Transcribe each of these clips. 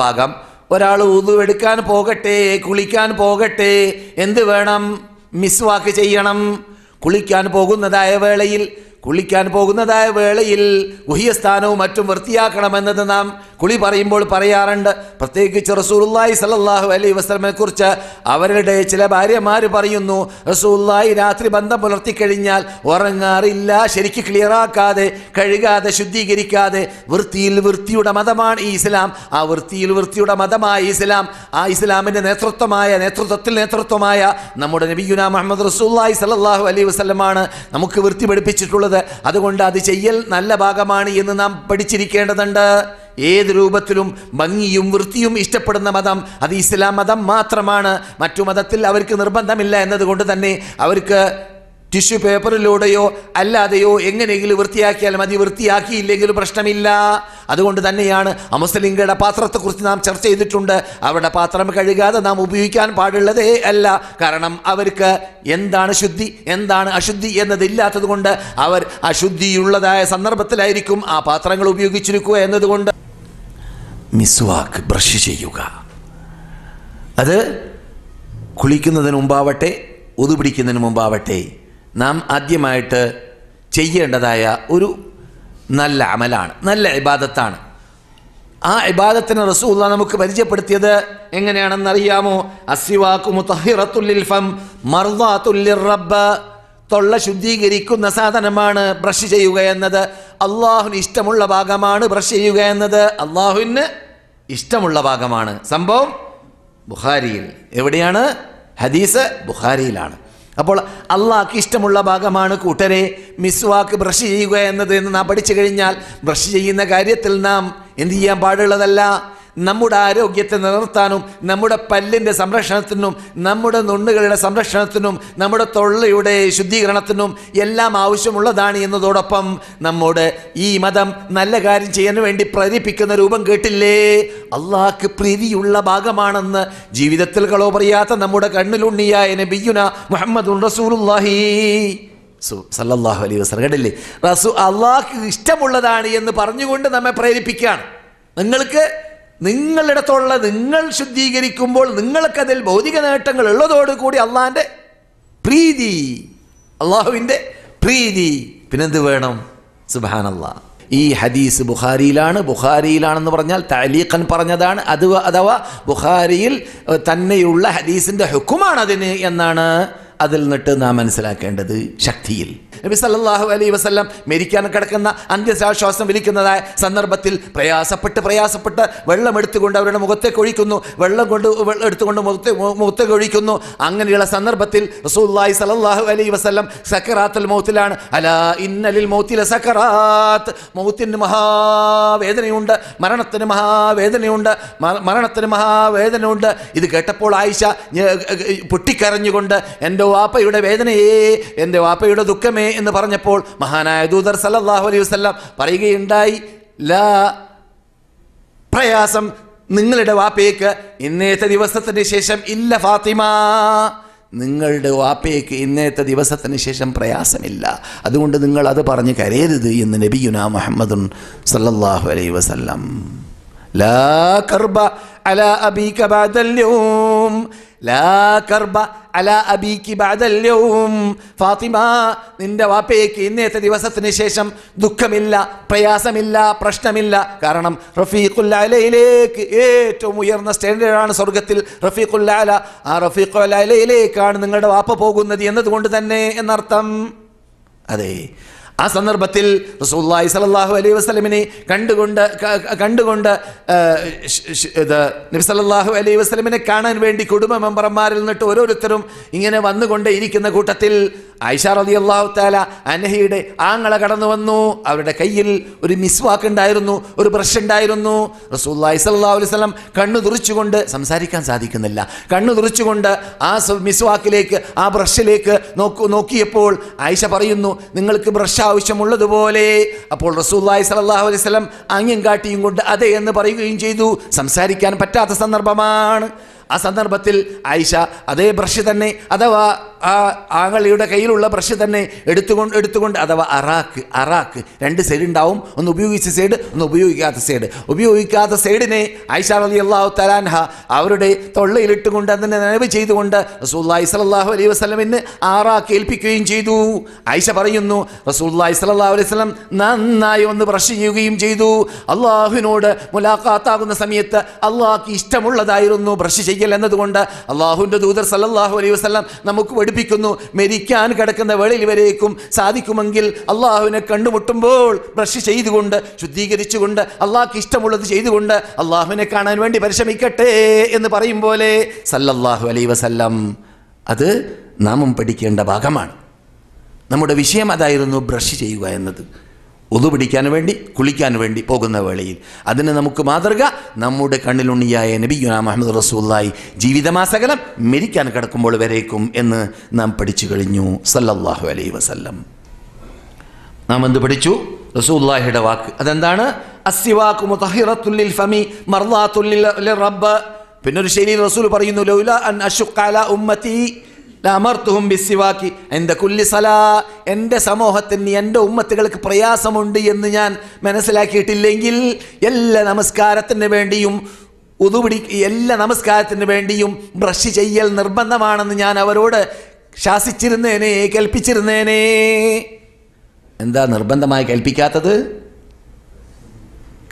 ഭാഗം ഒരാൾ ഉതുവെടുക്കാൻ പോകട്ടെ കുളിക്കാൻ പോകട്ടെ എന്ത് വേണം? മിസ്വാക്ക് ചെയ്യണം. കുളിക്കാൻ പോകുന്നതായ വേളയിൽ കുളിക്കാൻ പോകുന്നതായ വേളയിൽ ഗുഹ്യസ്ഥാനവും മറ്റും വൃത്തിയാക്കണമെന്നത് നാം കുളി പറയുമ്പോൾ പറയാറുണ്ട്. പ്രത്യേകിച്ച് റസൂലുള്ളാഹി സല്ലല്ലാഹു അലൈഹി വസല്ലമയെ കുറിച്ച് അവരുടെ ചില ഭാര്യമാർ പറയുന്നു റസൂലുള്ളാഹി രാത്രി ബന്ധം പുലർത്തിക്കഴിഞ്ഞാൽ ഉറങ്ങാറില്ല ശരിക്ക് ക്ലിയറാക്കാതെ കഴുകാതെ ശുദ്ധീകരിക്കാതെ വൃത്തിയിൽ വൃത്തിയുടെ മതമാണ് ഈ ഇസ്ലാം. ആ വൃത്തിയിൽ വൃത്തിയുടെ മതമായ ഇസ്ലാം ആ ഇസ്ലാമിന്റെ നേതൃത്വമായ നേതൃത്വത്തിൽ നേതൃത്വമായ നമ്മുടെ നബിയുന മുഹമ്മദ് റസൂല്ലായി സല്ലല്ലാഹു അലൈഹി വസല്ലമാണ് നമുക്ക് വൃത്തി പഠിപ്പിച്ചിട്ടുള്ളത്. അതുകൊണ്ട് അത് ചെയ്യൽ നല്ല ഭാഗമാണ് എന്ന് നാം പഠിച്ചിരിക്കേണ്ടതുണ്ട്. ഏത് രൂപത്തിലും ഭംഗിയും വൃത്തിയും ഇഷ്ടപ്പെടുന്ന മതം അത് ഇസ്ലാം മതം മാത്രമാണ്. മറ്റു മതത്തിൽ അവർക്ക് നിർബന്ധമില്ല എന്നതുകൊണ്ട് തന്നെ അവർക്ക് ടിഷ്യൂ പേപ്പറിലൂടെയോ അല്ലാതെയോ എങ്ങനെയെങ്കിലും വൃത്തിയാക്കിയാൽ മതി. വൃത്തിയാക്കിയില്ലെങ്കിലും പ്രശ്നമില്ല. അതുകൊണ്ട് തന്നെയാണ് അമുസ്ലിംഗയുടെ പാത്രത്തെക്കുറിച്ച് നാം ചർച്ച ചെയ്തിട്ടുണ്ട്. അവരുടെ പാത്രം കഴുകാതെ നാം ഉപയോഗിക്കാൻ പാടുള്ളതേ അല്ല. കാരണം അവർക്ക് എന്താണ് ശുദ്ധി? എന്താണ് അശുദ്ധി എന്നതില്ലാത്തത് കൊണ്ട് അവർ അശുദ്ധിയുള്ളതായ സന്ദർഭത്തിലായിരിക്കും ആ പാത്രങ്ങൾ ഉപയോഗിച്ചിരിക്കുക എന്നതുകൊണ്ട്. മിസ്വാക്ക് ബ്രഷ് ചെയ്യുക. അത് കുളിക്കുന്നതിന് മുമ്പാവട്ടെ ഉതുപിടിക്കുന്നതിന് മുമ്പാവട്ടെ നാം ആദ്യമായിട്ട് ചെയ്യേണ്ടതായ ഒരു നല്ല അമലാണ് നല്ല ഇബാദത്താണ്. ആ ഇബാദത്തിന് റസൂല്ല നമുക്ക് പരിചയപ്പെടുത്തിയത് എങ്ങനെയാണെന്ന് അറിയാമോ? മുത്തഹിറത്തുല്ലിൽ ഫം റബ്ബ്. തൊള്ള ശുദ്ധീകരിക്കുന്ന സാധനമാണ് ബ്രഷ് ചെയ്യുക എന്നത്. അള്ളാഹുവിന് ഇഷ്ടമുള്ള ഭാഗമാണ് ബ്രഷ് ചെയ്യുക എന്നത്. അള്ളാഹുവിന് ഇഷ്ടമുള്ള ഭാഗമാണ്. സംഭവം ബുഖാരിയിൽ. എവിടെയാണ്? ഹദീസ് ബുഖാരിയിലാണ്. അപ്പോൾ അള്ളാഹ്ക്ക് ഇഷ്ടമുള്ള ഭാഗമാണ് കൂട്ടരെ മിസ്വാക്ക് ബ്രഷ് ചെയ്യുക എന്നത് എന്ന് നാം പഠിച്ചു കഴിഞ്ഞാൽ ബ്രഷ് ചെയ്യുന്ന കാര്യത്തിൽ നാം എന്ത് ചെയ്യാൻ പാടുള്ളതല്ല? നമ്മുടെ ആരോഗ്യത്തെ നിലനിർത്താനും നമ്മുടെ പല്ലിന്റെ സംരക്ഷണത്തിനും നമ്മുടെ നുണ്ണുകളുടെ സംരക്ഷണത്തിനും നമ്മുടെ തൊള്ളയുടെ ശുദ്ധീകരണത്തിനും എല്ലാം ആവശ്യമുള്ളതാണ് എന്നതോടൊപ്പം നമ്മോട് ഈ മതം നല്ല കാര്യം ചെയ്യാൻ വേണ്ടി പ്രേരിപ്പിക്കുന്ന രൂപം കേട്ടില്ലേ? അള്ളാഹ്ക്ക് പ്രീതിയുള്ള ഭാഗമാണെന്ന് ജീവിതത്തിൽ കളോ പറയാത്ത നമ്മുടെ കണ്ണിലുണ്ണിയായ നബിയുന മുഹമ്മദ് റസൂലുള്ളാഹി സല്ലാഹു അലൈ വസല്ലം. കേട്ടില്ലേ? റസൂ അള്ളാഹ്ക്ക് ഇഷ്ടമുള്ളതാണ് എന്ന് പറഞ്ഞുകൊണ്ട് നമ്മെ പ്രേരിപ്പിക്കുകയാണ്. നിങ്ങൾക്ക് നിങ്ങളിടത്തുള്ള നിങ്ങൾ ശുദ്ധീകരിക്കുമ്പോൾ നിങ്ങൾക്കതിൽ ഭൗതിക നേട്ടങ്ങൾ ഉള്ളതോടുകൂടി അള്ളാന്റെ പ്രീതി അള്ളാഹുവിന്റെ പ്രീതി. പിന്നെന്ത് വേണം? സുബാനല്ലാ ഈ ഹദീസ് ബുഖാരിയിലാണ്. ബുഖാരിയിലാണെന്ന് പറഞ്ഞാൽ താലീഖൻ പറഞ്ഞതാണ്. അത് അഥവാ ബുഖാരിയിൽ തന്നെയുള്ള ഹദീസിന്റെ ഹുക്കുമാണതിന് എന്നാണ് അതിൽ നിന്നിട്ട് നാം മനസ്സിലാക്കേണ്ടത്. ശക്തിയിൽ. നബി സല്ലാഹു അലൈ വസല്ലം മരിക്കാൻ കിടക്കുന്ന അന്ത്യശ്വാസം വിളിക്കുന്നതായ സന്ദർഭത്തിൽ പ്രയാസപ്പെട്ട് പ്രയാസപ്പെട്ട് വെള്ളം എടുത്തുകൊണ്ട് അവരുടെ മുഖത്തേക്ക് ഒഴിക്കുന്നു. വെള്ളം കൊണ്ട് എടുത്തുകൊണ്ട് മുഖത്തെ മുഖത്തേക്ക് ഒഴിക്കുന്നു. അങ്ങനെയുള്ള സന്ദർഭത്തിൽ റസൂലുള്ളാഹി സലല്ലാഹു അലൈ വസല്ലം സക്കറാത്തുൽ മൗത്തിലാണ്. അലാ ഇന്നലിൽ മൗത്തിൽ സക്കറാത്ത്. മൗത്തിന് മഹാവേദനയുണ്ട്. മരണത്തിന് മഹാവേദനയുണ്ട്. മരണത്തിന് മഹാവേദനയുണ്ട്. ഇത് കേട്ടപ്പോൾ ആയിഷ പൊട്ടിക്കരഞ്ഞുകൊണ്ട് എന്റെ വാപ്പയുടെ വേദനയേ എന്റെ വാപ്പയുടെ ദുഃഖമേ എന്ന് പറഞ്ഞപ്പോൾ മഹാനായ ദൂതർ സല്ലാഹു അലൈഹി വസ്ലാം പറയുകയുണ്ടായി ലാ പ്രയാസം നിങ്ങളുടെ വാപ്പയ്ക്ക് ഇന്നേത്തെ ദിവസത്തിന് ശേഷം ഇല്ല ഫാത്തിമ. നിങ്ങളുടെ വാപ്പയ്ക്ക് ഇന്നത്തെ ദിവസത്തിന് ശേഷം പ്രയാസമില്ല. അതുകൊണ്ട് നിങ്ങൾ അത് പറഞ്ഞ് കരയരുത് എന്ന് നബിയുന മുഹമ്മദുൻ സല്ലാഹു അലൈ വസല്ലം. ലാ കർബ അല അബി ബഅദൽ യൗം ലാ കർബ അല അബീക്ക് ബഅദൽ യൗം. ഫാത്തിമ നിന്റെ വാപ്പയ്ക്ക് ഇന്നത്തെ ദിവസത്തിന് ശേഷം ദുഃഖമില്ല പ്രയാസമില്ല പ്രശ്നമില്ല. കാരണം റഫീഖുൽ അലയിലേക്ക് ഏറ്റവും ഉയർന്ന സ്റ്റാൻഡേർഡാണ് സ്വർഗത്തിൽ റഫീഖുൽ അല. ആ റഫീഖുൽ അലയിലേക്കാണ് നിങ്ങളുടെ വാപ്പ പോകുന്നത് എന്നതുകൊണ്ട് തന്നെ എന്നർത്ഥം. അതെ. ആ സന്ദർഭത്തിൽ റസൂല്ലായി സലല്ലാഹു അലൈഹി വസ്ലമിനെ കണ്ടുകൊണ്ട് കണ്ടുകൊണ്ട് ഇത് നബി സലല്ലാഹു അലൈഹി വസ്ലമിനെ കാണാൻ വേണ്ടി കുടുംബ മെമ്പർമാരിൽ നിന്നിട്ട് ഓരോരുത്തരും ഇങ്ങനെ വന്നുകൊണ്ടേ ഇരിക്കുന്ന കൂട്ടത്തിൽ ആയിഷ റളിയല്ലാഹു തആല അനഹയുടെ ആങ്ങളെ കടന്നു വന്നു. അവരുടെ കയ്യിൽ ഒരു മിസ്വാക്ക് ഉണ്ടായിരുന്നു ഒരു ബ്രഷ് ഉണ്ടായിരുന്നു. റസൂല്ലായി സല്ലാ വസല്ലം കണ്ണു തുറിച്ചുകൊണ്ട് സംസാരിക്കാൻ സാധിക്കുന്നില്ല. കണ്ണു തുറിച്ചുകൊണ്ട് ആ മിസ്വാക്കിലേക്ക് ആ ബ്രഷിലേക്ക് നോക്കു നോക്കിയപ്പോൾ ആയിഷ പറയുന്നു നിങ്ങൾക്ക് ബ്രഷ് ആവശ്യമുള്ളതുപോലെ. അപ്പോൾ റസൂല്ലായി സല്ലല്ലാഹു അലൈഹി വസല്ലം ആംഗ്യം കാട്ടിയും കൊണ്ട് അതെ എന്ന് പറയുകയും ചെയ്തു. സംസാരിക്കാൻ പറ്റാത്ത സന്ദർഭമാണ്. ആ സന്ദർഭത്തിൽ ആയിഷ അതേ ബ്രഷ് തന്നെ അഥവാ ആ ആങ്ങളിയുടെ കയ്യിലുള്ള ബ്രഷ് തന്നെ എടുത്തുകൊണ്ട് എടുത്തുകൊണ്ട് അഥവാ അറാക്ക് അറാക്ക് രണ്ട് സൈഡ് ഉണ്ടാവും. ഒന്ന് ഉപയോഗിച്ച സൈഡ് ഒന്ന് ഉപയോഗിക്കാത്ത സൈഡ് ഉപയോഗിക്കാത്ത സൈഡിനെ ആയിഷ അലി അള്ളാഹു തലാൻഹ അവരുടെ തൊള്ളയിലിട്ടുകൊണ്ട് അതിനെ നനവ് ചെയ്തുകൊണ്ട് റസൂല്ലായി സലാഹു അലൈഹി വസ്ലമിന് ആറാക്ക് ഏൽപ്പിക്കുകയും ചെയ്തു. ആയിഷ പറയുന്നു റസൂല്ലായി സലാഹു അലൈഹി വസ്ലം നന്നായി ഒന്ന് ബ്രഷ് ചെയ്യുകയും ചെയ്തു. അള്ളാഹുവിനോട് മുലാഖാത്താകുന്ന സമയത്ത് അള്ളാഹ്ക്ക് ഇഷ്ടമുള്ളതായിരുന്നു ബ്രഷ് ചെയ്യൽ എന്നതുകൊണ്ട് അള്ളാഹുവിന്റെ ദൂതർ സല്ലല്ലാഹു അലൈഹി വസ്ലം നമുക്ക് പഠിപ്പിക്കുന്നു മരിക്കാൻ കിടക്കുന്ന വേളയിൽ വരേക്കും സാധിക്കുമെങ്കിൽ അള്ളാഹുവിനെ കണ്ടുമുട്ടുമ്പോൾ ബ്രഷ് ചെയ്തുകൊണ്ട് ശുദ്ധീകരിച്ചുകൊണ്ട് അള്ളാഹ്ക്ക് ഇഷ്ടമുള്ളത് ചെയ്തുകൊണ്ട് അള്ളാഹുവിനെ കാണാൻ വേണ്ടി പരിശ്രമിക്കട്ടെ എന്ന് പറയും പോലെ സല്ലല്ലാഹു അലൈഹി വസല്ലം അത് നാമം പഠിക്കേണ്ട ഭാഗമാണ്. നമ്മുടെ വിഷയം അതായിരുന്നു ബ്രഷ് ചെയ്യുക എന്നത്. ഒതു പിടിക്കാൻ വേണ്ടി കുളിക്കാൻ വേണ്ടി പോകുന്ന വേളയിൽ. അതിന് നമുക്ക് മാതൃക നമ്മുടെ കണ്ണിലുണ്ണിയായ നബിയുന മുഹമ്മദ് റസൂല്ലായി ജീവിതമാസകലം മരിക്കാൻ കിടക്കുമ്പോൾ വരേക്കും എന്ന് നാം പഠിച്ചു കഴിഞ്ഞു. സല്ലല്ലാഹു അലൈ വസല്ലം. നാം എന്ത് പഠിച്ചു? റസൂല്ലാഹിയുടെ വാക്ക്. അതെന്താണ്? പിന്നൊരു മുതഹിറത്തുല്ലിൽ ഫമി റബ്ബ്. പിന്നെ ഒരു റസൂൽ പറയുന്നു ലൗല അൻ അശുക്കാല ഉമ്മത്തി. അമർത്തുഹും ബിസിവാക്കി. എന്റെ കുല്ലി സലാ എന്റെ സമൂഹത്തിന് എന്റെ ഉമ്മത്തുകൾക്ക് പ്രയാസമുണ്ട് എന്ന് ഞാൻ മനസ്സിലാക്കിയിട്ടില്ലെങ്കിൽ എല്ലാ നമസ്കാരത്തിന് വേണ്ടിയും ഉതുപിടി എല്ലാ നമസ്കാരത്തിന് വേണ്ടിയും ബ്രഷ് ചെയ്യൽ നിർബന്ധമാണെന്ന് ഞാൻ അവരോട് ശാസിച്ചിരുന്നേനെ കൽപ്പിച്ചിരുന്നേനെ എന്താ നിർബന്ധമായി കൽപ്പിക്കാത്തത്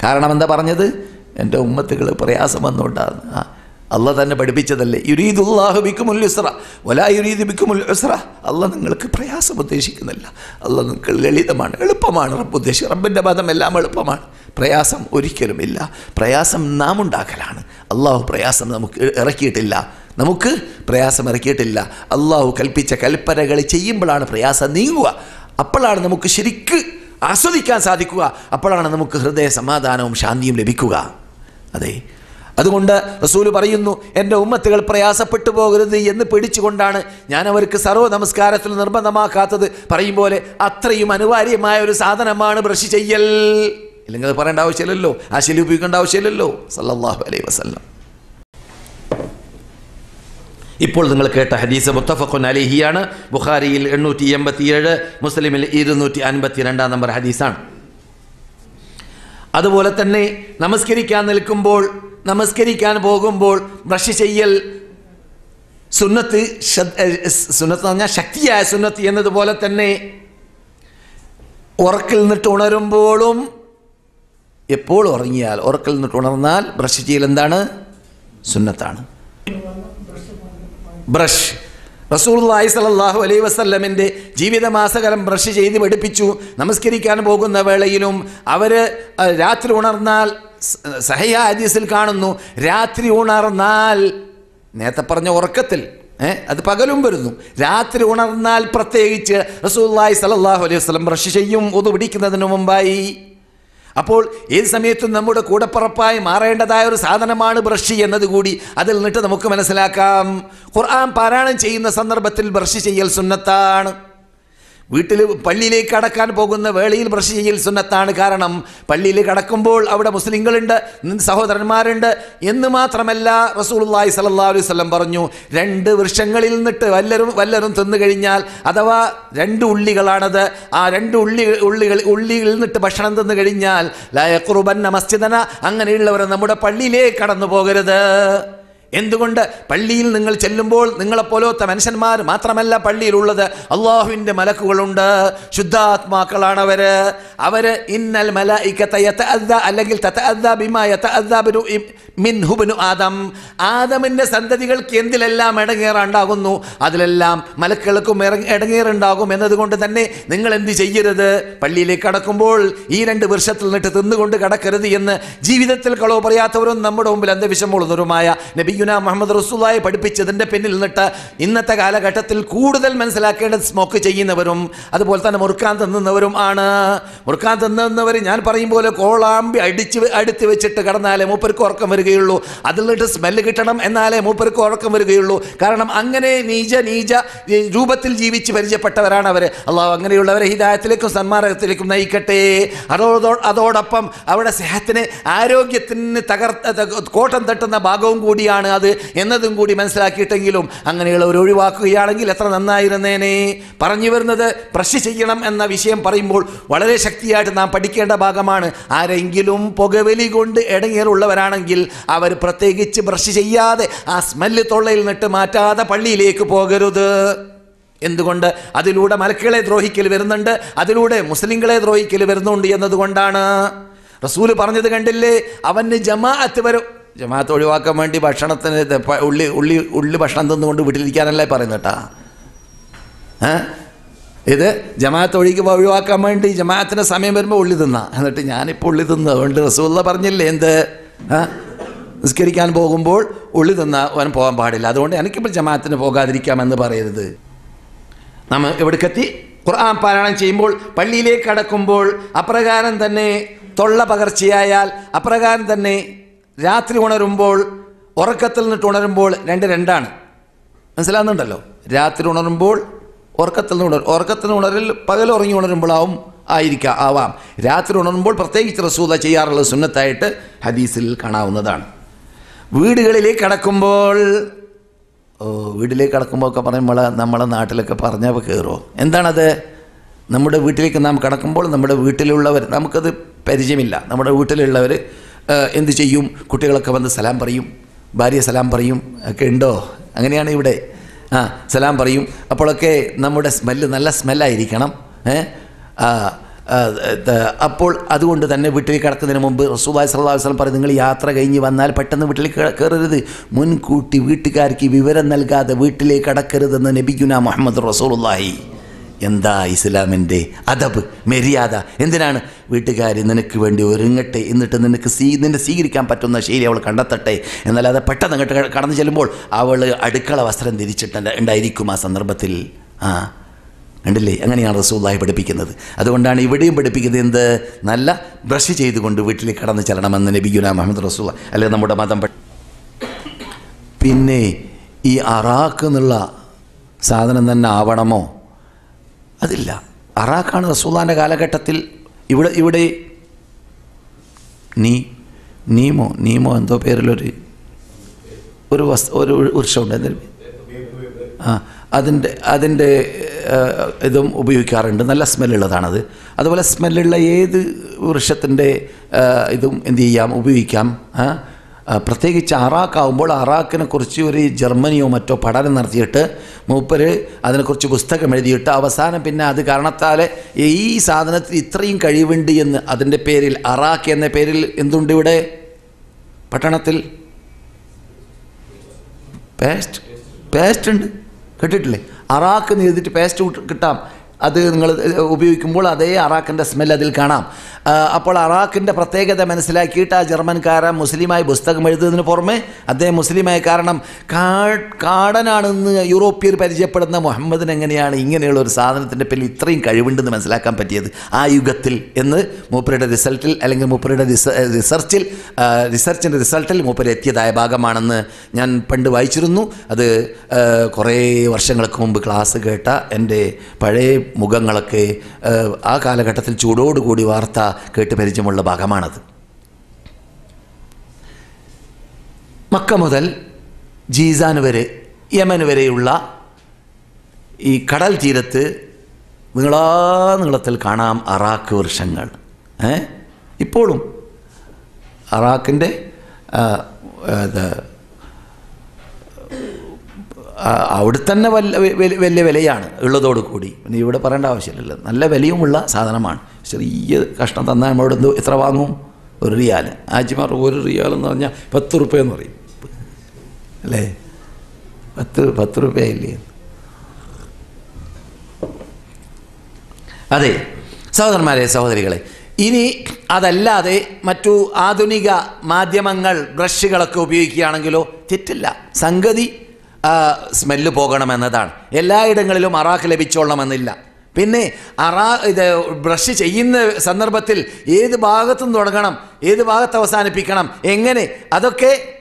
കാരണം എന്താ പറഞ്ഞത്? എന്റെ ഉമ്മത്തുകൾ പ്രയാസം വന്നുകൊണ്ടാണ്. അല്ല തന്നെ പഠിപ്പിച്ചതല്ലേ? യുരീദുല്ലാഹു ബിക്കുമുൽ യുസ്ര വലാ യുരീദ് ബിക്കുമുൽ ഉസ്ര അല്ല നിങ്ങൾക്ക് പ്രയാസം ഉദ്ദേശിക്കുന്നില്ല. അല്ല നിങ്ങൾക്ക് ലളിതമാണ് എളുപ്പമാണ് റബ്ബ് ഉദ്ദേശിക്കുക. റബ്ബിന്റെ പദം എല്ലാം എളുപ്പമാണ്. പ്രയാസം ഒരിക്കലുമില്ല പ്രയാസം നാം ഉണ്ടാക്കലാണ്. അള്ളാഹു പ്രയാസം നമുക്ക് ഇറക്കിയിട്ടില്ല. നമുക്ക് പ്രയാസം ഇറക്കിയിട്ടില്ല. അള്ളാഹു കൽപ്പിച്ച കൽപ്പനകൾ ചെയ്യുമ്പോഴാണ് പ്രയാസം നീങ്ങുക. അപ്പോഴാണ് നമുക്ക് ശരിക്ക് ആസ്വദിക്കാൻ സാധിക്കുക. അപ്പോഴാണ് നമുക്ക് ഹൃദയ സമാധാനവും ശാന്തിയും ലഭിക്കുക. അതെ. അതുകൊണ്ട് റസൂൽ പറയുന്നു എന്റെ ഉമ്മത്തുകൾ പ്രയാസപ്പെട്ടു പോകരുത് എന്ന് പേടിച്ചുകൊണ്ടാണ് ഞാൻ അവർക്ക് സർവ നമസ്കാരത്തിൽ നിർബന്ധമാക്കാത്തത്. പറയും പോലെ അത്രയും അനിവാര്യമായ ഒരു സാധനമാണ് ബ്രഷ് ചെയ്യൽ. ഇല്ലെങ്കിൽ അത് പറയേണ്ട ആവശ്യമില്ലല്ലോ. ആ ശൈലി ഉപയോഗിക്കേണ്ട ആവശ്യമില്ലല്ലോ. സല്ലാഹു അലൈ വസല്ലം. ഇപ്പോൾ നിങ്ങൾ കേട്ട ഹദീസ് മുത്തഫഖുൻ അലിഹിയാണ്. ബുഖാരിയിൽ എണ്ണൂറ്റി എൺപത്തിയേഴ് മുസ്ലിമിൽ ഇരുന്നൂറ്റി അൻപത്തി രണ്ടാം നമ്പർ ഹദീസാണ്. അതുപോലെ തന്നെ നമസ്കരിക്കാൻ നിൽക്കുമ്പോൾ നമസ്കരിക്കാൻ പോകുമ്പോൾ ബ്രഷ് ചെയ്യൽ സുന്നത്ത് സുന്നത്ത് പറഞ്ഞാൽ ശക്തിയായ സുന്നത്ത് എന്നതുപോലെ തന്നെ ഉറക്കിൽ നിന്നിട്ട് ഉണരുമ്പോഴും എപ്പോൾ ഉറങ്ങിയാൽ ഉറക്കിൽ നിന്നിട്ട് ഉണർന്നാൽ ബ്രഷ് ചെയ്യൽ എന്താണ്? സുന്നത്താണ്. ബ്രഷ്. റസൂള്ളി സലാഹു അലൈ വസ്ല്ലമിന്റെ ജീവിതമാസകലം ബ്രഷ് ചെയ്ത് പഠിപ്പിച്ചു. നമസ്കരിക്കാൻ പോകുന്ന വേളയിലും അവർ രാത്രി ഉണർന്നാൽ സഹയ ഹദീസിൽ കാണുന്നു രാത്രി ഉണർന്നാൽ നേരത്തെ പറഞ്ഞ ഉറക്കത്തിൽ അത് പകലും വരുന്നു. രാത്രി ഉണർന്നാൽ പ്രത്യേകിച്ച് റസൂല്ലായി സ്വല്ലല്ലാഹു അലൈഹി വസ്ലം ബ്രഷ് ചെയ്യും ഒതു പിടിക്കുന്നതിന് മുമ്പായി. അപ്പോൾ ഏത് സമയത്തും നമ്മുടെ കൂടപ്പുറപ്പായി മാറേണ്ടതായ ഒരു സാധനമാണ് ബ്രഷ് എന്നത് കൂടി അതിൽ നിന്നിട്ട് നമുക്ക് മനസ്സിലാക്കാം. ഖുർആൻ പാരായണം ചെയ്യുന്ന സന്ദർഭത്തിൽ ബ്രഷ് ചെയ്യൽ സുന്നത്താണ്. വീട്ടിൽ പള്ളിയിലേക്ക് കടക്കാൻ പോകുന്ന വേളയിൽ ബ്രഷ് ചെയ്യൽ സുന്നത്താണ് കാരണം. പള്ളിയിൽ കടക്കുമ്പോൾ അവിടെ മുസ്ലിങ്ങളുണ്ട് സഹോദരന്മാരുണ്ട് എന്ന് മാത്രമല്ല റസൂലുള്ളാഹി സ്വല്ലല്ലാഹു അലൈഹി വസല്ലം പറഞ്ഞു. രണ്ട് വൃക്ഷങ്ങളിൽ നിന്നിട്ട് വല്ലരും വല്ലരും തിന്നു കഴിഞ്ഞാൽ അഥവാ രണ്ട് ഉള്ളികളാണത് ആ രണ്ട് ഉള്ളി ഉള്ളികൾ ഉള്ളികളിൽ നിന്നിട്ട് ഭക്ഷണം തിന്നു കഴിഞ്ഞാൽ ലയക്കുറുബന്ന മസ്ജിദന അങ്ങനെയുള്ളവർ നമ്മുടെ പള്ളിയിലേക്ക് കടന്നു പോകരുത്. എന്തുകൊണ്ട് പള്ളിയിൽ നിങ്ങൾ ചെല്ലുമ്പോൾ നിങ്ങളെപ്പോലത്തെ മനുഷ്യന്മാർ മാത്രമല്ല പള്ളിയിലുള്ളത്? അള്ളാഹുവിന്റെ മലക്കുകളുണ്ട്. ശുദ്ധാത്മാക്കളാണ് അവർ. അവർ ഇന്നൽ മല അല്ലെങ്കിൽ മിൻഹുബിനു ആദം. ആദമിന്റെ സന്തതികൾക്ക് എന്തിലെല്ലാം ഇടങ്ങേറുണ്ടാകുന്നു? അതിലെല്ലാം മലക്കിളക്കും മലക്കുകൾക്കും ഇടങ്ങേറുണ്ടാകും എന്നതുകൊണ്ട് തന്നെ നിങ്ങൾ എന്ത് ചെയ്യരുത്? പള്ളിയിലേക്ക് കടക്കുമ്പോൾ ഈ രണ്ട് വൃക്ഷത്തിൽ നിന്നിട്ട് തിന്നുകൊണ്ട് കടക്കരുത് എന്ന് ജീവിതത്തിൽ കളവ് പറയാത്തവരും നമ്മുടെ മുമ്പിൽ അന്ധവിഷമുള്ളവരുമായ നബിയുന മുഹമ്മദ് റസൂലായി പഠിപ്പിച്ചതിന്റെ പിന്നിൽ നിന്നിട്ട് ഇന്നത്തെ കാലഘട്ടത്തിൽ കൂടുതൽ മനസ്സിലാക്കേണ്ടത് സ്മോക്ക് ചെയ്യുന്നവരും അതുപോലെ തന്നെ മുറുക്കാൻ തിന്നുന്നവരും ആണ്. മുറുക്കാൻ തിന്നുന്നവർ ഞാൻ പറയും പോലെ കോളാമ്പി അടിച്ച് അടുത്ത് വെച്ചിട്ട് കടന്നാലേ മൂപ്പർക്ക് ഉറക്കം വരിക. വരികയുള്ളൂ. അതിൽ നിന്നിട്ട് സ്മെല്ല് കിട്ടണം എന്നാലേ മൂപ്പർക്ക് ഉറക്കം വരികയുള്ളൂ. കാരണം അങ്ങനെ നീച നീച രൂപത്തിൽ ജീവിച്ച് പരിചയപ്പെട്ടവരാണ് അവർ അള്ളാഹു അങ്ങനെയുള്ളവരെ ഹിദായത്തിലേക്കും സന്മാർഗത്തിലേക്കും നയിക്കട്ടെ. അതോടോ അതോടൊപ്പം അവിടെ സ്നേഹത്തിന് ആരോഗ്യത്തിന് തകർത്ത തക- കോട്ടം തട്ടുന്ന ഭാഗവും കൂടിയാണ് അത് എന്നതും കൂടി മനസ്സിലാക്കിയിട്ടെങ്കിലും അങ്ങനെയുള്ളവർ ഒഴിവാക്കുകയാണെങ്കിൽ എത്ര നന്നായിരുന്നേനെ. പറഞ്ഞു വരുന്നത് ബ്രഷ് ചെയ്യണം എന്ന വിഷയം പറയുമ്പോൾ വളരെ ശക്തിയായിട്ട് നാം പഠിക്കേണ്ട ഭാഗമാണ്. ആരെങ്കിലും പുകവലി കൊണ്ട് ഇടങ്ങേറുള്ളവരാണെങ്കിൽ അവർ പ്രത്യേകിച്ച് ബ്രഷ് ചെയ്യാതെ ആ സ്മെല്ല് തൊള്ളയിൽ നിട്ട് മാറ്റാതെ പള്ളിയിലേക്ക് പോകരുത്. എന്തുകൊണ്ട്? അതിലൂടെ മലക്കുകളെ ദ്രോഹിക്കൽ വരുന്നുണ്ട്. അതിലൂടെ മുസ്ലിങ്ങളെ ദ്രോഹിക്കൽ വരുന്നുണ്ട് എന്നതുകൊണ്ടാണ്. റസൂൽ പറഞ്ഞത് കണ്ടില്ലേ? അവന് ജമാഅത്ത് വരും ജമാഅത്ത് ഒഴിവാക്കാൻ വേണ്ടി ഭക്ഷണത്തിന് ഉള്ളി ഉള്ളി ഉള്ളി ഭക്ഷണം തിന്നുകൊണ്ട് വീട്ടിലിരിക്കാനല്ലേ പറയുന്നത് കേട്ടാ? ഇത് ജമാഅത്ത് ഒഴിക്ക് ഒഴിവാക്കാൻ വേണ്ടി ജമാഅത്തിന് സമയം വരുമ്പോൾ ഉള്ളി തിന്നാം. എന്നിട്ട് ഞാനിപ്പോൾ ഉള്ളി തിന്നു അതുകൊണ്ട് റസൂല്ല പറഞ്ഞില്ലേ എന്ത്? ആ നിസ്കരിക്കാൻ പോകുമ്പോൾ ഉള്ളി തന്ന അവൻ പോകാൻ പാടില്ല. അതുകൊണ്ട് എനിക്കിപ്പോൾ ജമാഅത്തിന് പോകാതിരിക്കാമെന്ന് പറയരുത്. നമ്മൾ എവിടേക്കെത്തി ഖുർആൻ പാരായണം ചെയ്യുമ്പോൾ പള്ളിയിലേക്ക് കടക്കുമ്പോൾ അപ്രകാരം തന്നെ തൊള്ള പകർച്ചയായാൽ അപ്രകാരം തന്നെ രാത്രി ഉണരുമ്പോൾ ഉറക്കത്തിൽ നിന്നിട്ട് ഉണരുമ്പോൾ രണ്ട് രണ്ടാണ്. മനസ്സിലാകുന്നുണ്ടല്ലോ രാത്രി ഉണരുമ്പോൾ ഉറക്കത്തിൽ നിന്ന് ഉണരും ഉറക്കത്തിൽ നിന്ന് ഉണരൽ പകൽ ഉറങ്ങി ഉണരുമ്പോഴാവും ആയിരിക്കാം ആവാം. രാത്രി ഉണരുമ്പോൾ പ്രത്യേകിച്ച് റസൂദ ചെയ്യാറുള്ള സുന്നത്തായിട്ട് ഹദീസിൽ കാണാവുന്നതാണ്. വീടുകളിലേക്ക് കടക്കുമ്പോൾ ഓ വീട്ടിലേക്ക് കടക്കുമ്പോൾ ഒക്കെ പറയുമ്പോൾ നമ്മളെ നാട്ടിലൊക്കെ പറഞ്ഞാൽ കയറുമോ എന്താണത്? നമ്മുടെ വീട്ടിലേക്ക് നാം കടക്കുമ്പോൾ നമ്മുടെ വീട്ടിലുള്ളവർ നമുക്കത് പരിചയമില്ല. നമ്മുടെ വീട്ടിലുള്ളവർ എന്ത് ചെയ്യും? കുട്ടികളൊക്കെ വന്ന് സലാം പറയും. ഭാര്യ സലാം പറയും. ഒക്കെ ഉണ്ടോ? അങ്ങനെയാണ് ഇവിടെ. ആ സലാം പറയും. അപ്പോഴൊക്കെ നമ്മുടെ സ്മെല്ല് നല്ല സ്മെല്ലായിരിക്കണം. ഏ അപ്പോൾ അതുകൊണ്ട് തന്നെ വീട്ടിൽ കിടക്കുന്നതിന് മുമ്പ് റസൂബായ് സല്ലാ വസ്ലം പറയും നിങ്ങൾ യാത്ര കഴിഞ്ഞ് വന്നാൽ പെട്ടെന്ന് വീട്ടിൽ കയറരുത് മുൻകൂട്ടി വീട്ടുകാർക്ക് വിവരം നൽകാതെ വീട്ടിലേക്ക് കടക്കരുതെന്ന് നബിഗുന മുഹമ്മദ് റസൂലുള്ളാഹി. എന്താ ഇസ്ലാമിന്റെ അദബ് മര്യാദ? എന്തിനാണ്? വീട്ടുകാർ നിനക്ക് വേണ്ടി ഒരുങ്ങട്ടെ എന്നിട്ട് നിനക്ക് സ്വീ നിന്നെ സ്വീകരിക്കാൻ പറ്റുന്ന ശൈലി അവൾ കണ്ടെത്തട്ടെ. എന്നല്ലാതെ പെട്ടെന്ന് അങ്ങോട്ട് കടന്നു ചെല്ലുമ്പോൾ അവൾ അടുക്കള വസ്ത്രം തിരിച്ചിട്ട് ഉണ്ടായിരിക്കും ആ സന്ദർഭത്തിൽ. ആ. കണ്ടില്ലേ? അങ്ങനെയാണ് റസൂള്ളായി പഠിപ്പിക്കുന്നത്. അതുകൊണ്ടാണ് ഇവിടെയും പഠിപ്പിക്കുന്നത് എന്ത്? നല്ല ബ്രഷ് ചെയ്തുകൊണ്ട് വീട്ടിലേക്ക് കടന്നു ചെല്ലണമെന്ന് നബിഗുന മുഹമ്മദ് റസൂല അല്ലെ നമ്മുടെ മതം പിന്നെ ഈ അറാക്ക് എന്നുള്ള സാധനം തന്നെ ആവണമോ? അതില്ല. അറാഖാണ് റസൂല്ലാന്റെ കാലഘട്ടത്തിൽ ഇവിടെ ഇവിടെ നീ നീമോ നീമോ എന്തോ പേരിലൊരു ഒരു വസ് ഒരു വൃക്ഷമുണ്ട് എന്തൊരു ആ അതിന്റെ അതിന്റെ ഇതും ഉപയോഗിക്കാറുണ്ട്. നല്ല സ്മെല്ലുള്ളതാണത്. അതുപോലെ സ്മെല്ലുള്ള ഏത് വൃക്ഷത്തിന്റെ ഇതും എന്ത് ചെയ്യാം? ഉപയോഗിക്കാം. പ്രത്യേകിച്ച് അറാക്കാവുമ്പോൾ അറാക്കിനെ കുറിച്ച് ഒരു ജർമ്മനിയോ മറ്റോ പഠനം നടത്തിയിട്ട് മൂപ്പര് അതിനെക്കുറിച്ച് പുസ്തകം എഴുതിയിട്ട് അവസാനം പിന്നെ അത് കാരണത്താൽ ഈ സാധനത്തിന് ഇത്രയും കഴിവുണ്ട് എന്ന് അതിന്റെ പേരിൽ അറാക്ക് എന്ന പേരിൽ എന്തുണ്ട് ഇവിടെ? പട്ടണത്തിൽ? പേസ്റ്റ്? പേസ്റ്റ് ഉണ്ട്. കേട്ടിട്ടില്ലേ? അറാക്ക് എന്ന് എഴുതിയിട്ട് പേസ്റ്റ് കിട്ടാം. അത് നിങ്ങൾ ഉപയോഗിക്കുമ്പോൾ അതേ അറാക്കിന്റെ സ്മെൽ അതിൽ കാണാം. അപ്പോൾ അറാക്കിന്റെ പ്രത്യേകത മനസ്സിലാക്കിയിട്ട് ആ ജർമ്മൻകാരൻ മുസ്ലിമായി പുസ്തകം എഴുതുന്നതിന് പുറമെ അദ്ദേഹം മുസ്ലിമായ കാരണം കാടനാണെന്ന് യൂറോപ്യർ പരിചയപ്പെടുന്ന മുഹമ്മദിന് എങ്ങനെയാണ് ഇങ്ങനെയുള്ള ഒരു സാധനത്തിന്റെ പേരിൽ ഇത്രയും കഴിവുണ്ടെന്ന് മനസ്സിലാക്കാൻ പറ്റിയത്? ആ യുഗത്തിൽ എന്ന് മൂപ്പരുടെ റിസൾട്ടിൽ അല്ലെങ്കിൽ മൂപ്പരുടെ റിസ- റിസർച്ചിൽ റിസർച്ചിന്റെ റിസൾട്ടിൽ മൂപ്പര് എത്തിയതായ ഭാഗമാണെന്ന് ഞാൻ പണ്ട് വായിച്ചിരുന്നു. അത് കുറേ വർഷങ്ങൾക്ക് മുമ്പ് ക്ലാസ് കേട്ട എന്റെ പഴയ മുഖങ്ങളൊക്കെ ആ, കാലഘട്ടത്തിൽ ചൂടോടുകൂടി വാർത്ത കേട്ട് പരിചയമുള്ള ഭാഗമാണത്. മക്ക മുതൽ ജീസാൻ വരെ യമൻ വരെയുള്ള ഈ കടൽ തീരത്ത് നീളാ നീളത്തിൽ കാണാം അറാക്ക് വൃക്ഷങ്ങൾ. ഇപ്പോഴും അറാക്കിന്റെ അവിടെ തന്നെ വല്ല വലിയ വിലയാണ് ഉള്ളതോട് കൂടി. പിന്നെ ഇവിടെ പറയേണ്ട ആവശ്യമില്ലല്ലോ. നല്ല വിലയുമുള്ള സാധനമാണ്. ചെറിയ കഷ്ണം തന്നാൽ നമ്മളോട് എന്തോ എത്ര വാങ്ങും? ഒരു റിയാൽ ആജിമാർ ഒരു റിയാൽ എന്ന് പറഞ്ഞാൽ പത്ത് റുപ്യ എന്ന് പറയും. അല്ലേ? പത്ത് പത്ത് റുപ്യ ഇല്ലേ അതെ സഹോദരന്മാരെ സഹോദരികളെ ഇനി അതല്ലാതെ മറ്റു ആധുനിക മാധ്യമങ്ങൾ ബ്രഷുകളൊക്കെ ഉപയോഗിക്കുകയാണെങ്കിലോ തെറ്റില്ല. സംഗതി സ്മെല്ല് പോകണമെന്നതാണ്. എല്ലായിടങ്ങളിലും അറാക്ക് ലഭിച്ചോളണമെന്നില്ല. പിന്നെ അറാ ഇത് ബ്രഷ് ചെയ്യുന്ന സന്ദർഭത്തിൽ ഏത് ഭാഗത്തും തുടങ്ങണം ഏത് ഭാഗത്ത് അവസാനിപ്പിക്കണം എങ്ങനെ? അതൊക്കെ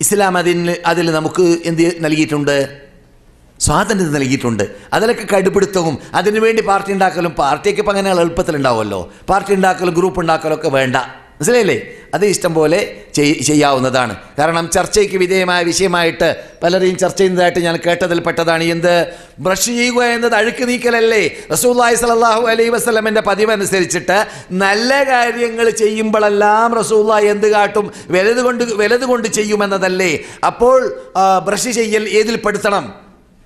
ഇസ്ലാം അതിന് അതിൽ നമുക്ക് എന്ത് നൽകിയിട്ടുണ്ട്? സ്വാതന്ത്ര്യം നൽകിയിട്ടുണ്ട്. അതിലൊക്കെ കടുപിടുത്തവും അതിനുവേണ്ടി പാർട്ടി ഉണ്ടാക്കലും പാർട്ടിയൊക്കെ ഇപ്പം അങ്ങനെ എളുപ്പത്തിലുണ്ടാവുമല്ലോ. പാർട്ടി ഉണ്ടാക്കലും ഗ്രൂപ്പ് ഉണ്ടാക്കലും ഒക്കെ വേണ്ട. മനസ്സിലായില്ലേ? അത് ഇഷ്ടം പോലെ ചെയ്- ചെയ്യാവുന്നതാണ്. കാരണം ചർച്ചയ്ക്ക് വിധേയമായ വിഷയമായിട്ട് പലരെയും ചർച്ച ചെയ്യുന്നതായിട്ട് ഞാൻ കേട്ടതിൽ പെട്ടതാണ്. എന്ത്? ബ്രഷ് ചെയ്യുക എന്നത് അഴുക്ക് നീക്കലല്ലേ? റസൂല്ലായി സലാഹു അലൈ വസ്ലമിന്റെ പതിവനുസരിച്ചിട്ട് നല്ല കാര്യങ്ങൾ ചെയ്യുമ്പോഴെല്ലാം റസൂല്ല എന്ത് കാട്ടും? വലത് കൊണ്ട് വലത് കൊണ്ട് ചെയ്യുമെന്നതല്ലേ? അപ്പോൾ ബ്രഷ് ചെയ്യൽ ഏതിൽ പെടുത്തണം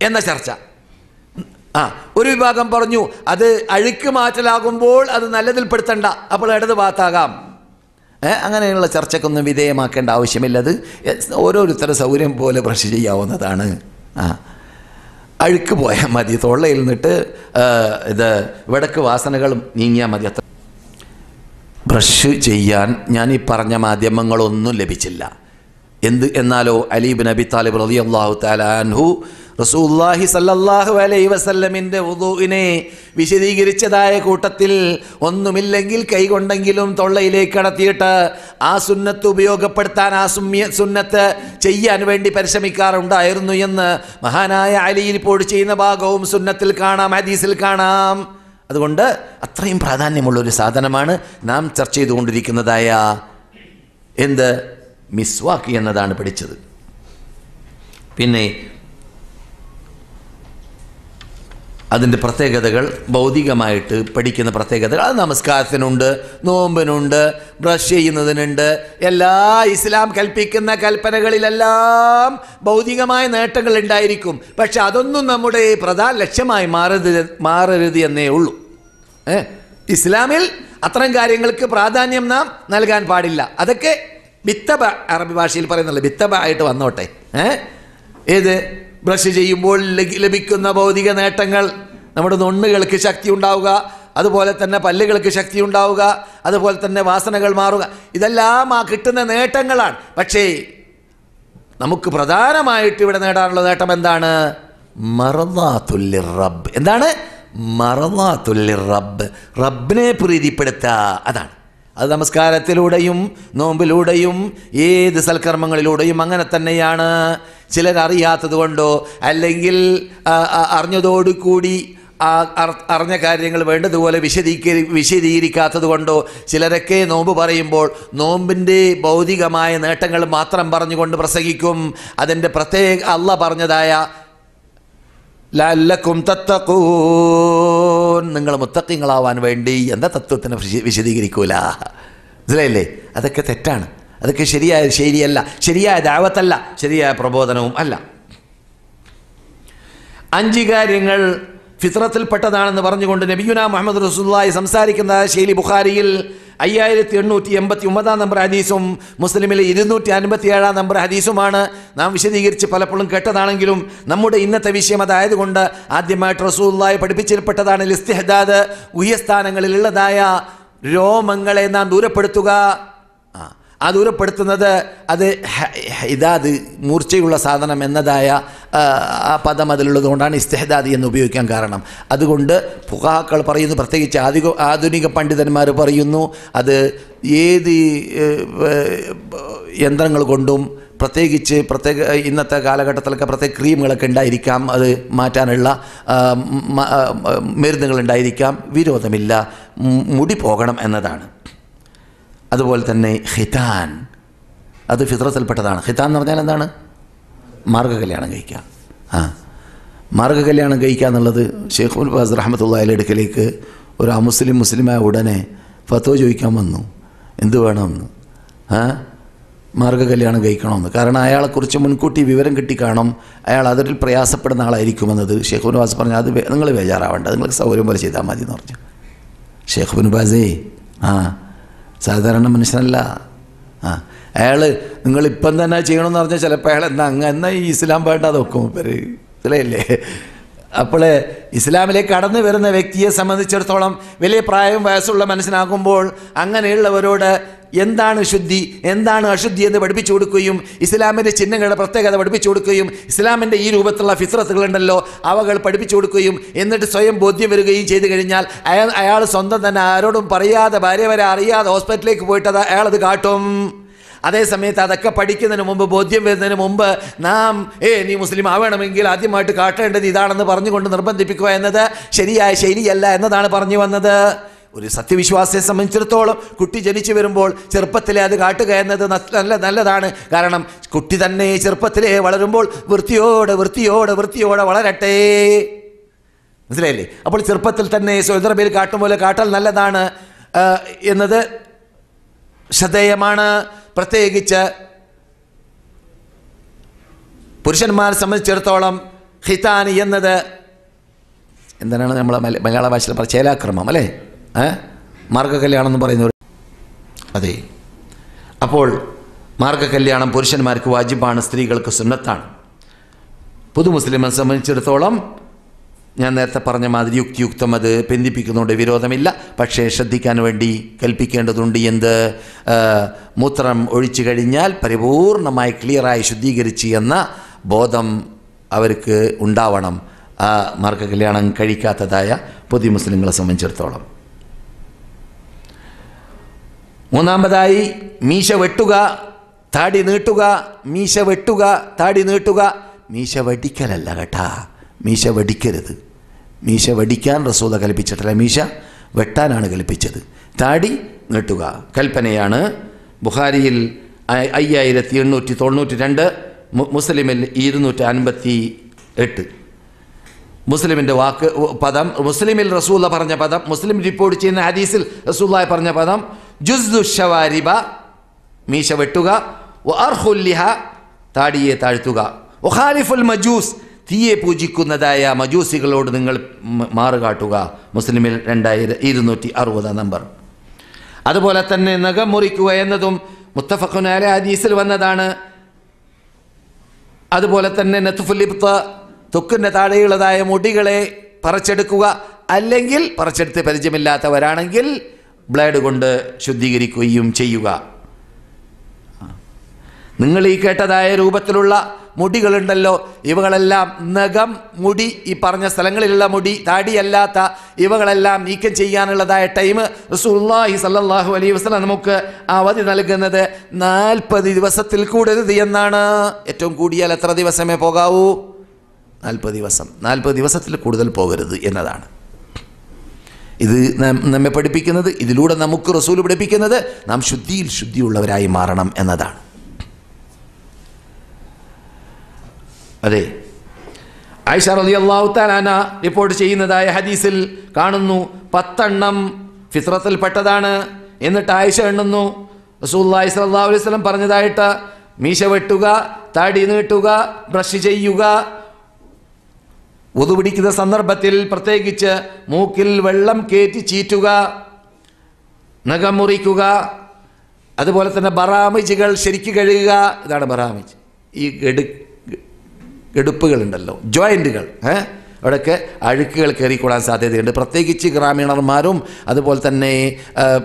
എന്ന ചർച്ച. ആ ഒരു വിഭാഗം പറഞ്ഞു അത് അഴുക്ക് മാറ്റലാകുമ്പോൾ അത് നല്ലതിൽ പെടുത്തണ്ട. അപ്പോൾ ഇടത് ഭാഗത്താകാം. അങ്ങനെയുള്ള ചർച്ചക്കൊന്നും വിധേയമാക്കേണ്ട ആവശ്യമില്ല. അത് ഓരോരുത്തരുടെ സൗകര്യം പോലെ ബ്രഷ് ചെയ്യാവുന്നതാണ്. ആ. അഴുക്ക് പോയാൽ മതി. തൊള്ളയിൽ നിന്നിട്ട് ഇത് വിടക്ക് വാസനകളും നീങ്ങിയാൽ മതി അത്ര. ബ്രഷ് ചെയ്യാൻ ഞാൻ ഈ പറഞ്ഞ മാധ്യമങ്ങളൊന്നും ലഭിച്ചില്ല. എന്ത് എന്നാലോ അലീബ് നബി താലിബ് അള്ളാഹു താലാൻഹു റസൂല്ലാഹി സല്ലല്ലാഹു അലൈഹി വസല്ലമിന്റെ ഉദൂവിനെ വിശദീകരിച്ചതായ കൂട്ടത്തിൽ ഒന്നുമില്ലെങ്കിൽ കൈകൊണ്ടെങ്കിലും തൊള്ളയിലേക്ക് കടത്തിയിട്ട് ആ സുന്നത്ത് ഉപയോഗപ്പെടുത്താൻ ആ സുമ്യ സുന്നത്ത് ചെയ്യാൻ വേണ്ടി പരിശ്രമിക്കാറുണ്ടായിരുന്നു എന്ന് മഹാനായ അലിയിൽ ഇപ്പോൾ ചെയ്യുന്ന ഭാഗവും സുന്നത്തിൽ കാണാം ഹദീസിൽ കാണാം. അതുകൊണ്ട് അത്രയും പ്രാധാന്യമുള്ള ഒരു സാധനമാണ് നാം ചർച്ച ചെയ്തുകൊണ്ടിരിക്കുന്നതായ എന്ത്? മിസ്വാക്ക് എന്നതാണ് പഠിച്ചത്. പിന്നെ അതിന്റെ പ്രത്യേകതകൾ ഭൗതികമായിട്ട് പഠിക്കുന്ന പ്രത്യേകതകൾ. അത് നമസ്കാരത്തിനുണ്ട് നോമ്പിനുണ്ട് ബ്രഷ് ചെയ്യുന്നതിനുണ്ട്. എല്ലാ ഇസ്ലാം കൽപ്പിക്കുന്ന കൽപ്പനകളിലെല്ലാം ഭൗതികമായ നേട്ടങ്ങൾ ഉണ്ടായിരിക്കും. പക്ഷെ അതൊന്നും നമ്മുടെ പ്രധാന ലക്ഷ്യമായി മാറരുത് മാറരുത് എന്നേ ഉള്ളൂ. ഏ? ഇസ്ലാമിൽ അത്തരം കാര്യങ്ങൾക്ക് പ്രാധാന്യം നാം നൽകാൻ പാടില്ല. അതൊക്കെ ബിത്തബ അറബി ഭാഷയിൽ പറയുന്നുള്ളൂ ബിത്തബ ആയിട്ട് വന്നോട്ടെ. ഏ? ഏത്? ബ്രഷ് ചെയ്യുമ്പോൾ ലഭിക്കുന്ന ഭൗതിക നേട്ടങ്ങൾ നമ്മുടെ നുണ്ണുകൾക്ക് ശക്തി ഉണ്ടാവുക അതുപോലെ തന്നെ പല്ലുകൾക്ക് ശക്തി ഉണ്ടാവുക അതുപോലെ തന്നെ വാസനകൾ മാറുക. ഇതെല്ലാം ആ കിട്ടുന്ന നേട്ടങ്ങളാണ്. പക്ഷേ നമുക്ക് പ്രധാനമായിട്ട് ഇവിടെ നേടാനുള്ള നേട്ടം എന്താണ്? മറന്നാത്തുല്ലി റബ്ബ് എന്താണ്? മറന്നാത്തുല്ലി റബ്ബ് റബ്ബിനെ പ്രീതിപ്പെടുത്തുക. അതാണ്. അത് നമസ്കാരത്തിലൂടെയും നോമ്പിലൂടെയും ഏത് സൽക്കർമ്മങ്ങളിലൂടെയും അങ്ങനെ തന്നെയാണ്. ചിലരറിയാത്തത് കൊണ്ടോ അല്ലെങ്കിൽ അറിഞ്ഞതോടുകൂടി അറിഞ്ഞ കാര്യങ്ങൾ വേണ്ടതുപോലെ വിശദീകരി വിശദീകരിക്കാത്തത് കൊണ്ടോ ചിലരൊക്കെ നോമ്പ് പറയുമ്പോൾ നോമ്പിന്റെ ഭൗതികമായ നേട്ടങ്ങൾ മാത്രം പറഞ്ഞുകൊണ്ട് പ്രസംഗിക്കും. അതിന്റെ പ്രത്യേക അല്ല പറഞ്ഞതായ ലല്ലക്കും തത്തക്കൂൻ നിങ്ങൾ മുത്തക്കിങ്ങളാവാൻ വേണ്ടി എന്താ തത്വത്തിനെ വിശദീകരിക്കൂല? മനസ്സിലായില്ലേ? അതൊക്കെ തെറ്റാണ്. അതൊക്കെ ശരിയായ ശരിയല്ല ശരിയായ ദാവത്തല്ല ശരിയായ പ്രബോധനവും അല്ല. അഞ്ച് കാര്യങ്ങൾ ഫിത്രത്തിൽപ്പെട്ടതാണെന്ന് പറഞ്ഞുകൊണ്ട് നബിയുന മുഹമ്മദ് റസൂല്ലായി സംസാരിക്കുന്ന ശൈലി ബുഖാരിയിൽ അയ്യായിരത്തി എണ്ണൂറ്റി എൺപത്തി ഒമ്പതാം നമ്പർ ഹദീസും മുസ്ലിമിലെ ഇരുന്നൂറ്റി അൻപത്തി ഏഴാം നമ്പർ ഹദീസുമാണ്. നാം വിശദീകരിച്ച് പലപ്പോഴും കേട്ടതാണെങ്കിലും നമ്മുടെ ഇന്നത്തെ വിഷയം അതായതുകൊണ്ട് ആദ്യമായിട്ട് റസൂല്ലായി പഠിപ്പിച്ചിൽപ്പെട്ടതാണ് ലിസ്തിഹദാദ് ഉയസ്ഥാനങ്ങളിലുള്ളതായ രോമങ്ങളെ നാം ദൂരപ്പെടുത്തുക. ആ ദൂരപ്പെടുത്തുന്നത് അത് ഇതാത് മൂർച്ചയുള്ള സാധനം എന്നതായ ആ, പദം അതിലുള്ളത് കൊണ്ടാണ് ഇസ്തെഹദാദി എന്ന് ഉപയോഗിക്കാൻ കാരണം. അതുകൊണ്ട് പുഹാക്കൾ പറയുന്നു പ്രത്യേകിച്ച് ആധുനിക ആധുനിക പണ്ഡിതന്മാർ പറയുന്നു അത് ഏത് യന്ത്രങ്ങൾ കൊണ്ടും പ്രത്യേകിച്ച് പ്രത്യേക ഇന്നത്തെ കാലഘട്ടത്തിലൊക്കെ പ്രത്യേക ക്രീമുകളൊക്കെ ഉണ്ടായിരിക്കാം അത് മാറ്റാനുള്ള മരുന്നുകൾ ഉണ്ടായിരിക്കാം വിരോധമില്ല മുടി പോകണം എന്നതാണ്. അതുപോലെ തന്നെ ഹിതാൻ. അത് ഫിത്രത്തിൽപ്പെട്ടതാണ് ഹിതാൻ എന്ന് പറഞ്ഞാൽ എന്താണ്? മാർഗകല്യാണം കഴിക്കുക. ആ. മാർഗകല്യാണം കഴിക്കുക എന്നുള്ളത് ഷെയ്ഖ് ഫാസ് റഹമത്തുള്ളയുടെ അടുക്കലേക്ക് ഒരു അമുസ്ലിം മുസ്ലിമായ ഉടനെ ഫത്തോ ചോദിക്കാൻ വന്നു. എന്ത് വേണമെന്ന്? ആ? മാർഗകല്യാണം കഴിക്കണമെന്ന്. കാരണം അയാളെക്കുറിച്ച് മുൻകൂട്ടി വിവരം കിട്ടി കാണും അയാൾ അതിൽ പ്രയാസപ്പെടുന്ന ആളായിരിക്കുമെന്നത് ഷെയ്ഖ് ബാസ് പറഞ്ഞു. അത് നിങ്ങൾ ബേജാറാവേണ്ട. നിങ്ങൾക്ക് സൗകര്യം പോലെ ചെയ്താൽ മതി എന്ന് പറഞ്ഞു. ഷെയ്ഖ് ബാസേ ആ. സാധാരണ മനുഷ്യനല്ല. ആ അയാൾ നിങ്ങളിപ്പം തന്നെ ചെയ്യണമെന്ന് പറഞ്ഞാൽ ചിലപ്പോൾ അയാൾ എന്നാ അങ്ങ് എന്നാ ഈ ഇസ്ലാം വേണ്ട നോക്കും ഇവർ. മനസ്സിലായില്ലേ? അപ്പോൾ ഇസ്ലാമിലേക്ക് കടന്നു വരുന്ന വ്യക്തിയെ സംബന്ധിച്ചിടത്തോളം വലിയ പ്രായവും വയസ്സുള്ള മനസ്സിനാകുമ്പോൾ അങ്ങനെയുള്ളവരോട് എന്താണ് ശുദ്ധി എന്താണ് അശുദ്ധി എന്ന് പഠിപ്പിച്ചു കൊടുക്കുകയും ഇസ്ലാമിന്റെ ചിഹ്നങ്ങളുടെ പ്രത്യേകത പഠിപ്പിച്ചു കൊടുക്കുകയും ഇസ്ലാമിന്റെ ഈ രൂപത്തിലുള്ള ഫിത്രത്തുകളുണ്ടല്ലോ അവകൾ പഠിപ്പിച്ചു കൊടുക്കുകയും എന്നിട്ട് സ്വയം ബോധ്യം വരികയും ചെയ്തു കഴിഞ്ഞാൽ അയാൾ അയാൾ സ്വന്തം തന്നെ ആരോടും പറയാതെ ഭാര്യ വരെ അറിയാതെ ഹോസ്പിറ്റലിലേക്ക് പോയിട്ട് അത് അയാളത് കാട്ടും. അതേ സമയത്ത് അതൊക്കെ പഠിക്കുന്നതിന് മുമ്പ് ബോധ്യം വരുന്നതിന് മുമ്പ് നാം ഏ നീ മുസ്ലിം ആവണമെങ്കിൽ ആദ്യമായിട്ട് കാട്ടേണ്ടത് ഇതാണെന്ന് പറഞ്ഞുകൊണ്ട് നിർബന്ധിപ്പിക്കുക എന്നത് ശരിയായ ശൈലിയല്ല എന്നതാണ് പറഞ്ഞു വന്നത്. ഒരു സത്യവിശ്വാസിയെ സംബന്ധിച്ചിടത്തോളം കുട്ടി ജനിച്ചു വരുമ്പോൾ ചെറുപ്പത്തിലെ അത് കാട്ടുക എന്നത് നല്ല നല്ലതാണ്. കാരണം കുട്ടി തന്നെ ചെറുപ്പത്തിലെ വളരുമ്പോൾ വൃത്തിയോടെ വൃത്തിയോടെ വൃത്തിയോടെ വളരട്ടെ. മനസ്സിലായില്ലേ? അപ്പോൾ ചെറുപ്പത്തിൽ തന്നെ സ്വതന്ത്രബയിൽ കാട്ടും പോലെ കാട്ടൽ നല്ലതാണ് എന്നത് ശ്രദ്ധേയമാണ്. പ്രത്യേകിച്ച് പുരുഷന്മാരെ സംബന്ധിച്ചിടത്തോളം ഹിതാനി എന്നത് എന്താണ് നമ്മളെ മലയാള ഭാഷയിൽ പറ ചേലാക്രമം അല്ലേ? മാർഗകല്യാണം എന്ന് പറയുന്നവർ അതെ. അപ്പോൾ മാർഗകല്യാണം പുരുഷന്മാർക്ക് വാജിബാണ് സ്ത്രീകൾക്ക് സുന്നത്താണ്. പുതു മുസ്ലിമെ സംബന്ധിച്ചിടത്തോളം ഞാൻ നേരത്തെ പറഞ്ഞ മാതിരി യുക്തിയുക്തം അത് ബന്ധിപ്പിക്കുന്നതുകൊണ്ട് വിരോധമില്ല. പക്ഷേ ശ്രദ്ധിക്കാൻ വേണ്ടി കൽപ്പിക്കേണ്ടതുണ്ട് എന്ത്? മൂത്രം ഒഴിച്ചു കഴിഞ്ഞാൽ പരിപൂർണമായി ക്ലിയറായി ശുദ്ധീകരിച്ച് എന്ന ബോധം അവർക്ക് ഉണ്ടാവണം. ആ മാർഗ കല്യാണം കഴിക്കാത്തതായ പുതിയ മുസ്ലിങ്ങളെ സംബന്ധിച്ചിടത്തോളം. മൂന്നാമതായി മീശ വെട്ടുക താടി നീട്ടുക മീശ വെട്ടുക താടി നീട്ടുക. മീശ വടിക്കലല്ല കേട്ടാ. മീശ വടിക്കരുത്. മീശ വടിക്കാൻ റസൂല കൽപ്പിച്ചിട്ടില്ല മീശ വെട്ടാനാണ് കൽപ്പിച്ചത്. താടി നീട്ടുക കൽപ്പനയാണ് ബുഹാരിയിൽ അയ്യായിരത്തി എണ്ണൂറ്റി തൊണ്ണൂറ്റി രണ്ട് മുസ്ലിമിൽ ഇരുന്നൂറ്റി അൻപത്തി എട്ട് മുസ്ലിമിന്റെ വാക്ക് പദം മുസ്ലിമിൽ റസൂല പറഞ്ഞ പദം മുസ്ലിം റിപ്പോർട്ട് ചെയ്യുന്ന ഹദീസിൽ റസൂലായി പറഞ്ഞ പദം ജുസ്ദു ഷവാരിബ മീശ വെട്ടുക അർഹുല്ലിഹ താടിയെ താഴ്ത്തുക. ഒഹാലിഫുൽ മജൂസ് തീയെ പൂജിക്കുന്നതായ മജൂസികളോട് നിങ്ങൾ മാറുകാട്ടുക മുസ്ലിമിൽ രണ്ടായിരത്തി ഇരുന്നൂറ്റി അറുപതാം നമ്പർ. അതുപോലെ തന്നെ നഖം മുറിക്കുക എന്നതും മുത്തഫഖുനാലെ ഹദീസിൽ വന്നതാണ്. അതുപോലെ തന്നെ നത്തുഫുലിപ്ത തൊക്കിന്റെ താഴെയുള്ളതായ മുടികളെ പറിച്ചെടുക്കുക. അല്ലെങ്കിൽ പറിച്ചെടുത്ത് പരിചയമില്ലാത്തവരാണെങ്കിൽ ബ്ലേഡ് കൊണ്ട് ശുദ്ധീകരിക്കുകയും ചെയ്യുക. നിങ്ങൾ ഈ കേട്ടതായ രൂപത്തിലുള്ള മുടികളുണ്ടല്ലോ. ഇവകളെല്ലാം നഖം മുടി ഈ പറഞ്ഞ സ്ഥലങ്ങളിലുള്ള മുടി താടിയല്ലാത്ത ഇവകളെല്ലാം നീക്കം ചെയ്യാനുള്ളതായ ടൈം റസൂല്ലാഹി സല്ലാഹു അലൈ വസല്ലം നമുക്ക് അവധി നൽകുന്നത് നാൽപ്പത് ദിവസത്തിൽ കൂടരുത് എന്നാണ്. ഏറ്റവും കൂടിയാൽ എത്ര ദിവസമേ പോകാവൂ? നാൽപ്പത് ദിവസം. നാൽപ്പത് ദിവസത്തിൽ കൂടുതൽ പോകരുത് എന്നതാണ്. ഇത് നമ്മെ പഠിപ്പിക്കുന്നത് ഇതിലൂടെ നമുക്ക് റസൂൽ പഠിപ്പിക്കുന്നത് നാം ശുദ്ധിയിൽ ശുദ്ധിയുള്ളവരായി മാറണം എന്നതാണ്. അതെ. ആയിഷ റലി അള്ളാഹു താലാന റിപ്പോർട്ട് ചെയ്യുന്നതായ ഹദീസിൽ കാണുന്നു പത്തെണ്ണം ഫിത്രത്തിൽപ്പെട്ടതാണ് എന്നിട്ട് ആയിഷ എണ്ണുന്നു. റസൂല്ലായി സല്ലാ അലൈഹി വസല്ലം പറഞ്ഞതായിട്ട് മീശ വെട്ടുക താടി നീട്ടുക ബ്രഷ് ചെയ്യുക ഒതുപിടിക്കുന്ന സന്ദർഭത്തിൽ പ്രത്യേകിച്ച് മൂക്കിൽ വെള്ളം കയറ്റി ചീറ്റുക നഖം മുറിക്കുക അതുപോലെ തന്നെ ബറാമിജുകൾ ശരിക്ക് കഴുകുക ഇതാണ് ബറാമിജ്. ഈ ഗഡു എടുപ്പുകളുണ്ടല്ലോ. ജോയിന്റുകൾ അവിടെയൊക്കെ അഴുക്കുകൾ കയറിക്കൂടാൻ സാധ്യതയുണ്ട്. പ്രത്യേകിച്ച് ഗ്രാമീണർമാരും അതുപോലെ തന്നെ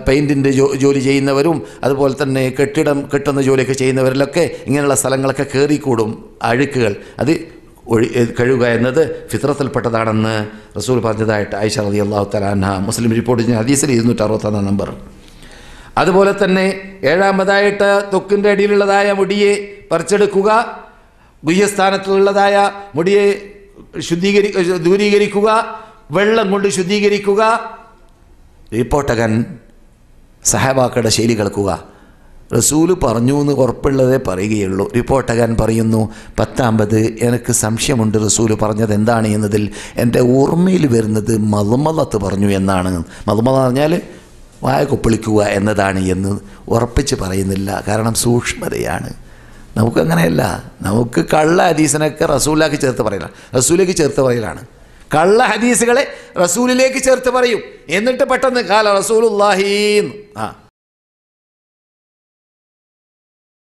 പെയിന്റിന്റെ ജോലി ചെയ്യുന്നവരും അതുപോലെ തന്നെ കെട്ടിടം കെട്ടുന്ന ജോലിയൊക്കെ ചെയ്യുന്നവരിലൊക്കെ ഇങ്ങനെയുള്ള സ്ഥലങ്ങളൊക്കെ കയറിക്കൂടും അഴുക്കുകൾ. അത് ഒഴി കഴുകുക എന്നത് ഫിത്രത്തിൽപ്പെട്ടതാണെന്ന് റസൂൽ പറഞ്ഞതായിട്ട് ഐഷ റതി അള്ളാഹു തലാൻഹ മുസ്ലിം റിപ്പോർട്ട് ചെയ്യുന്ന ഹദീസിൽ ഇരുന്നൂറ്റി അറുപത്തൊന്നാം നമ്പർ. അതുപോലെ തന്നെ ഏഴാമതായിട്ട് തൊക്കിന്റെ അടിയിലുള്ളതായ മുടിയെ പറിച്ചെടുക്കുക ഗുഹ്യസ്ഥാനത്തുള്ളതായ മുടിയെ ശുദ്ധീകരി ദൂരീകരിക്കുക വെള്ളം കൊണ്ട് ശുദ്ധീകരിക്കുക റിപ്പോർട്ടകൻ സഹബാക്കളുടെ ശൈലി കേൾക്കുക. റസൂൽ പറഞ്ഞു എന്ന് ഉറപ്പുള്ളതേ പറയുകയുള്ളൂ. റിപ്പോർട്ടകൻ പറയുന്നു പത്താമ്പത് എനിക്ക് സംശയമുണ്ട് റസൂൽ പറഞ്ഞത് എന്താണ് എന്നതിൽ. എന്റെ ഓർമ്മയിൽ വരുന്നത് മതുമതത്ത് പറഞ്ഞു എന്നാണ്. മതുമത പറഞ്ഞാൽ വായ കൊപ്പിളിക്കുക എന്നതാണ് എന്ന് ഉറപ്പിച്ച് പറയുന്നില്ല. കാരണം സൂക്ഷ്മതയാണ്. നമുക്കങ്ങനെയല്ല. നമുക്ക് കള്ള ഹദീസിനൊക്കെ റസൂലാക്കി ചേർത്ത് പറയലാണ്. റസൂലേക്ക് ചേർത്ത് പറയലാണ്. കള്ള ഹദീസുകളെ റസൂലിലേക്ക് ചേർത്ത് പറയും. എന്നിട്ട് പെട്ടെന്ന് കാല റസൂലുല്ലാഹീന്ന് ആ.